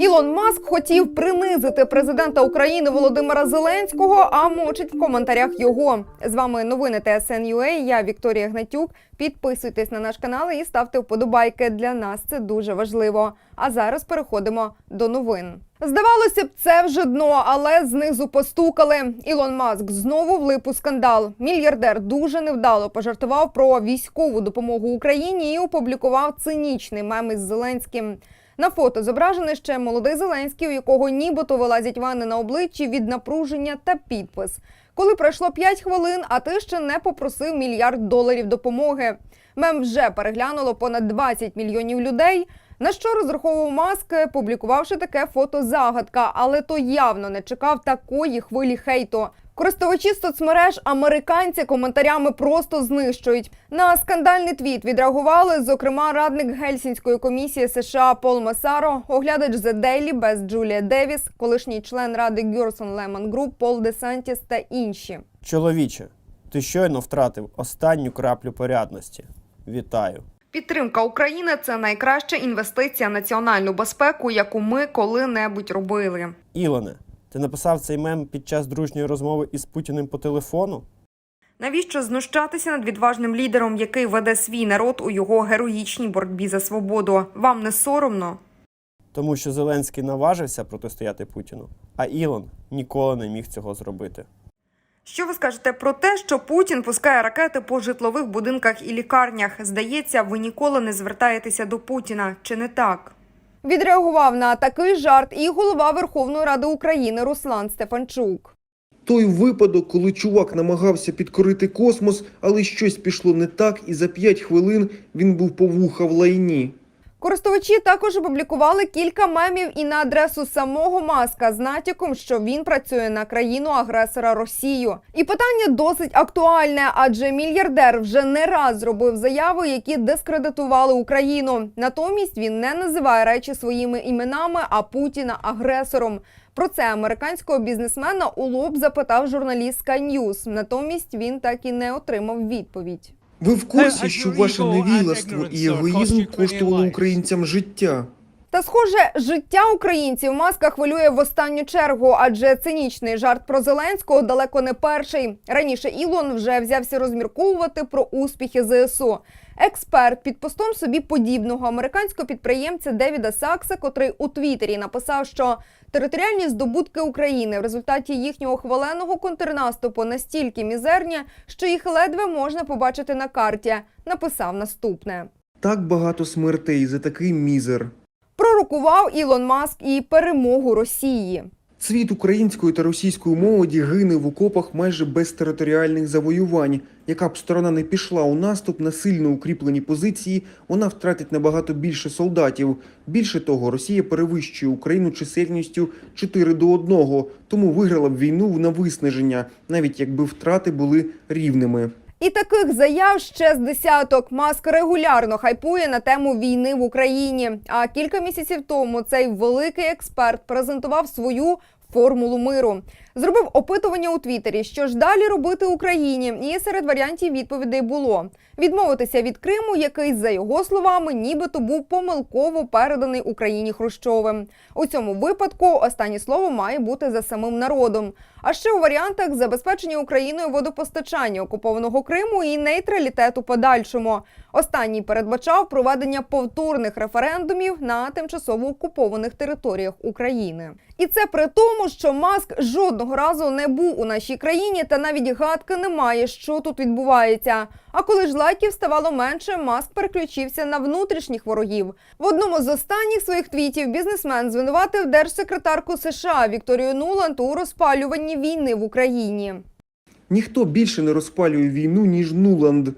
Ілон Маск хотів принизити президента України Володимира Зеленського, а мочить в коментарях його. З вами новини ТСН.UA, Я Вікторія Гнатюк. Підписуйтесь на наш канал і ставте вподобайки. Для нас це дуже важливо. А зараз переходимо до новин. Здавалося б, це вже дно, але знизу постукали. Ілон Маск знову влип у скандал. Мільярдер дуже невдало пожартував про військову допомогу Україні і опублікував цинічний мем із Зеленським. На фото зображений ще молодий Зеленський, у якого нібито вилазять вани на обличчі від напруження та підпис. Коли пройшло 5 хвилин, а ти ще не попросив мільярд доларів допомоги. Мем вже переглянуло понад 20 мільйонів людей. На що розраховував Маск, публікувавши таке фото загадка, але то явно не чекав такої хвилі хейту. Користувачі соцмереж американці коментарями просто знищують. На скандальний твіт відреагували, зокрема, радник Гельсінської комісії США Пол Масаро, оглядач The Daily без Джулія Девіс, колишній член ради Гюрсон Лемон Груп Пол Десантіс та інші. Чоловіче, ти щойно втратив останню краплю порядності. Вітаю. Підтримка України це найкраща інвестиція в національну безпеку, яку ми коли-небудь робили. Ілоне, ти написав цей мем під час дружньої розмови із Путіним по телефону? Навіщо знущатися над відважним лідером, який веде свій народ у його героїчній боротьбі за свободу? Вам не соромно? Тому що Зеленський наважився протистояти Путіну, а Ілон ніколи не міг цього зробити. Що ви скажете про те, що Путін пускає ракети по житлових будинках і лікарнях? Здається, ви ніколи не звертаєтеся до Путіна, чи не так? Відреагував на такий жарт і голова Верховної Ради України Руслан Стефанчук. Той випадок, коли чувак намагався підкорити космос, але щось пішло не так, і за п'ять хвилин він був по вуха в лайні. Користувачі також опублікували кілька мемів і на адресу самого Маска з натяком, що він працює на країну агресора Росію. І питання досить актуальне, адже мільярдер вже не раз зробив заяви, які дискредитували Україну. Натомість він не називає речі своїми іменами, а Путіна агресором. Про це американського бізнесмена у лоб запитав журналіст Sky News. Натомість він так і не отримав відповідь. Ви в курсі, що ваше невігластво і егоїзм коштували українцям життя? Та схоже, життя українців маска хвилює в останню чергу, адже цинічний жарт про Зеленського далеко не перший. Раніше Ілон вже взявся розмірковувати про успіхи ЗСУ. Експерт під постом собі подібного американського підприємця Девіда Сакса, котрий у Твіттері написав, що територіальні здобутки України в результаті їхнього хваленого контрнаступу настільки мізерні, що їх ледве можна побачити на карті. Написав наступне. Так багато смертей за такий мізер. Пророкував Ілон Маск і перемогу Росії. Світ української та російської молоді гине в окопах майже без територіальних завоювань. Яка б сторона не пішла у наступ на сильно укріплені позиції, вона втратить набагато більше солдатів. Більше того, Росія перевищує Україну чисельністю 4 до 1, тому виграла б війну на виснаження, навіть якби втрати були рівними. І таких заяв ще з десяток. Маск регулярно хайпує на тему війни в Україні. А кілька місяців тому цей великий експерт презентував свою формулу миру. Зробив опитування у Твіттері, що ж далі робити Україні, і серед варіантів відповідей було відмовитися від Криму, який, за його словами, нібито був помилково переданий Україні Хрущовим. У цьому випадку останнє слово має бути за самим народом. А ще у варіантах забезпечення Україною водопостачання окупованого Криму і нейтралітету подальшому. Останній передбачав проведення повторних референдумів на тимчасово окупованих територіях України. І це при тому, що Маск жодного разу не був у нашій країні та навіть гадки немає, що тут відбувається. А коли ж лайків ставало менше, Маск переключився на внутрішніх ворогів. В одному з останніх своїх твітів бізнесмен звинуватив держсекретарку США Вікторію Нуланд у розпалюванні війни в Україні. Ніхто більше не розпалює війну, ніж Нуланд.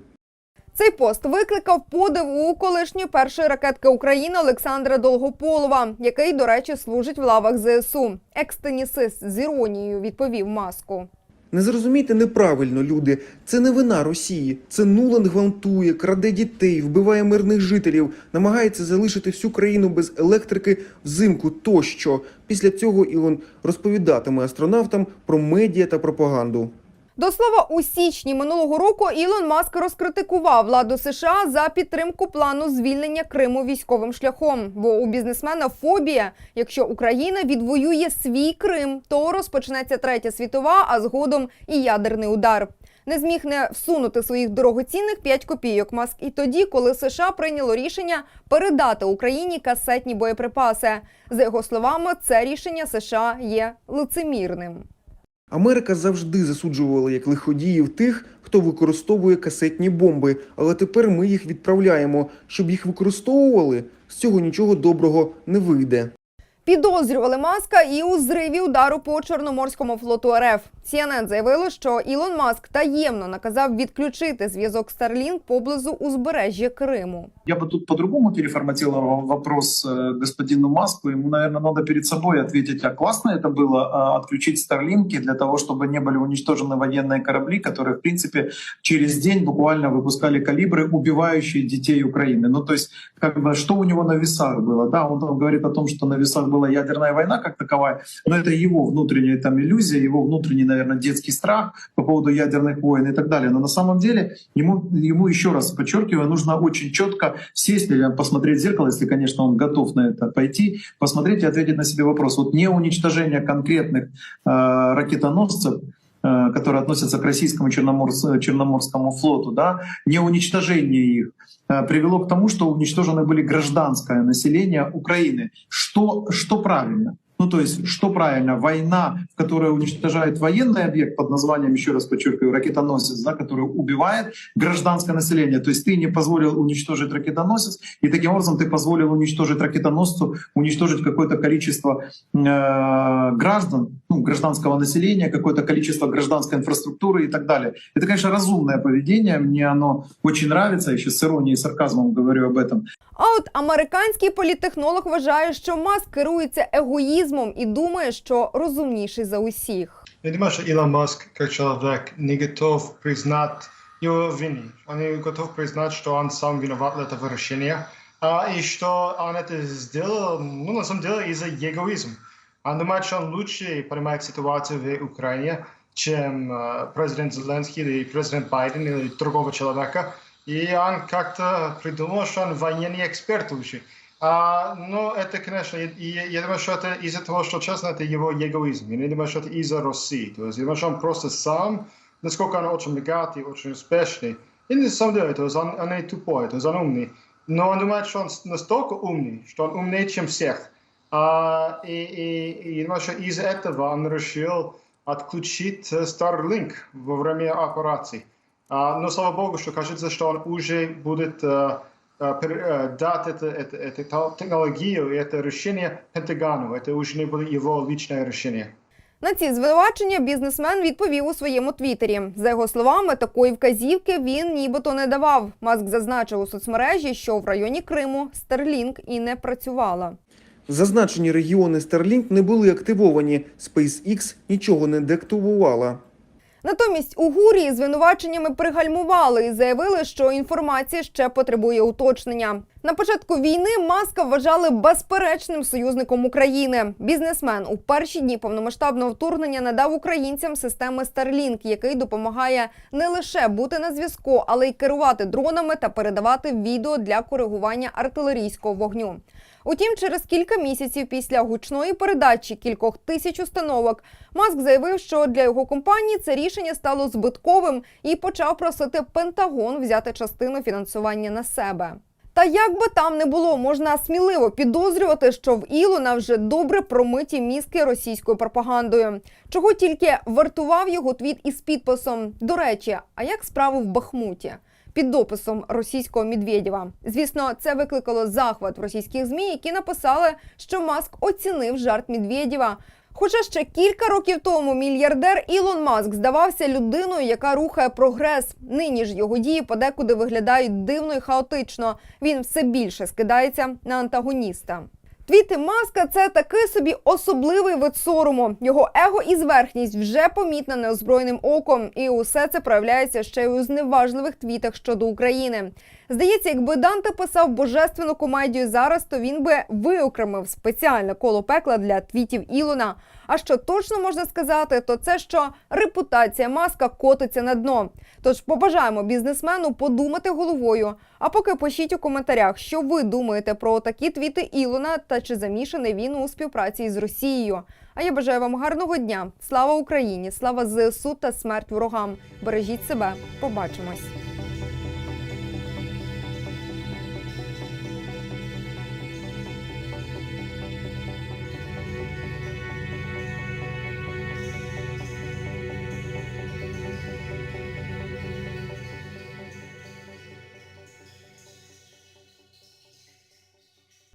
Цей пост викликав подив у колишньої першої ракетки України Олександра Долгополова, який, до речі, служить в лавах ЗСУ. Екстенісист з іронією відповів маску. Не зрозумійте неправильно, люди. Це не вина Росії. Це Нуланд гвалтує, краде дітей, вбиває мирних жителів, намагається залишити всю країну без електрики взимку тощо. Після цього Ілон розповідатиме астронавтам про медіа та пропаганду. До слова, у січні минулого року Ілон Маск розкритикував владу США за підтримку плану звільнення Криму військовим шляхом. Бо у бізнесмена фобія, якщо Україна відвоює свій Крим, то розпочнеться третя світова, а згодом і ядерний удар. Не зміг не всунути своїх дорогоцінних 5 копійок Маск і тоді, коли США прийняло рішення передати Україні касетні боєприпаси. За його словами, це рішення США є лицемірним. Америка завжди засуджувала як лиходіїв тих, хто використовує касетні бомби, але тепер ми їх відправляємо. Щоб їх використовували, з цього нічого доброго не вийде. Підозрювали Маска і у зриві удару по Чорноморському флоту РФ. CNN заявило, що Ілон Маск таємно наказав відключити зв'язок Starlink поблизу узбережжя Криму. Я бы тут по-другому переформатировал вопрос э, господину Маску. Ему, наверное, надо перед собой ответить, а классно это было а, отключить Старлинки для того, чтобы не были уничтожены военные корабли, которые, в принципе, через день буквально выпускали калибры, убивающие детей Украины. Ну, то есть, как бы, что у него на весах было? Да, он там говорит о том, что на весах была ядерная война как таковая, но это его внутренняя там иллюзия, его внутренний, наверное, детский страх по поводу ядерных войн и так далее. Но на самом деле ему, ему еще раз подчеркиваю, нужно очень четко сесть или посмотреть в зеркало, если, конечно, он готов на это пойти, посмотреть и ответить на себе вопрос. Вот не уничтожение конкретных э, ракетоносцев, которые относятся к российскому Черноморс- Черноморскому флоту, да, не уничтожение их э, привело к тому, что уничтожено были гражданское население Украины. Что, что правильно? Ну, то есть, что правильно? Война, в которой уничтожает военный объект под названием, еще раз подчеркиваю, ракетоносец, да, который убивает гражданское население. То есть ты не позволил уничтожить ракетоносец, и таким образом ты позволил уничтожить ракетоносцу, уничтожить какое-то количество э, граждан, ну, гражданского населения, какое-то количество гражданской инфраструктуры и так далее. Это, конечно, разумное поведение, мне оно очень нравится, я сейчас с иронией и сарказмом говорю об этом. А от американський політтехнолог вважає, що Маск керується егоїзмом і думає, що розумніший за усіх. Я думаю, что Илон Маск, как человек, не готов признать его вины. Он не готов признать, что он сам виноват в этого решения. А, и что он это сделал, ну, на самом деле, из-за эгоизма. Он думает, что он лучше понимает ситуацию в Украине, чем президент Зеленский или президент Байден или другого человека. И он как-то придумал, что он военный эксперт уже. А, ну, это, конечно, и я думаю, что это из-за того, что, честно, это его эгоизм. Я не думаю, что это из-за России. То есть, я думаю, что он просто сам, насколько он очень богатый, очень успешный. И на самом деле, то есть он, он не тупой, то есть он умный. Но он думает, что он настолько умный, что он умнее, чем всех. А, и, и, и я думаю, что из-за этого он решил отключить э, Starlink во время операции. А, но слава богу, что кажется, что он уже будет э, э, пер- э, дать это, это, эту тал- технологию и это решение Пентагану. Это уже не будет его личное решение. На ці звинувачення бізнесмен відповів у своєму твіттері. За його словами, такої вказівки він нібито не давав. Маск зазначив у соцмережі, що в районі Криму Starlink і не працювала. Зазначені регіони Starlink не були активовані. SpaceX нічого не деактивувала. Натомість у гурі звинуваченнями пригальмували і заявили, що інформація ще потребує уточнення. На початку війни Маска вважали безперечним союзником України. Бізнесмен у перші дні повномасштабного вторгнення надав українцям системи Starlink, який допомагає не лише бути на зв'язку, але й керувати дронами та передавати відео для коригування артилерійського вогню. Утім, через кілька місяців після гучної передачі кількох тисяч установок Маск заявив, що для його компанії це рішення стало збитковим і почав просити Пентагон взяти частину фінансування на себе. Та як би там не було, можна сміливо підозрювати, що в Ілона вже добре промиті мізки російською пропагандою. Чого тільки вартував його твіт із підписом. До речі, а як справи в Бахмуті? Під дописом російського Медведєва. Звісно, це викликало захват в російських змі, які написали, що Маск оцінив жарт Медведєва. Хоча ще кілька років тому мільярдер Ілон Маск здавався людиною, яка рухає прогрес. Нині ж його дії подекуди виглядають дивно і хаотично. Він все більше скидається на антагоніста. Твіти Маска це такий собі особливий вид сорому. Його его і зверхність вже помітна неозброєним оком, і усе це проявляється ще й у зневажливих твітах щодо України. Здається, якби Данте писав божественну комедію зараз, то він би виокремив спеціальне коло пекла для твітів Ілона. А що точно можна сказати, то це що репутація маска котиться на дно. Тож побажаємо бізнесмену подумати головою. А поки пишіть у коментарях, що ви думаєте про такі твіти Ілона та чи замішаний він у співпраці із Росією. А я бажаю вам гарного дня. Слава Україні! Слава ЗСУ та смерть ворогам! Бережіть себе. Побачимось.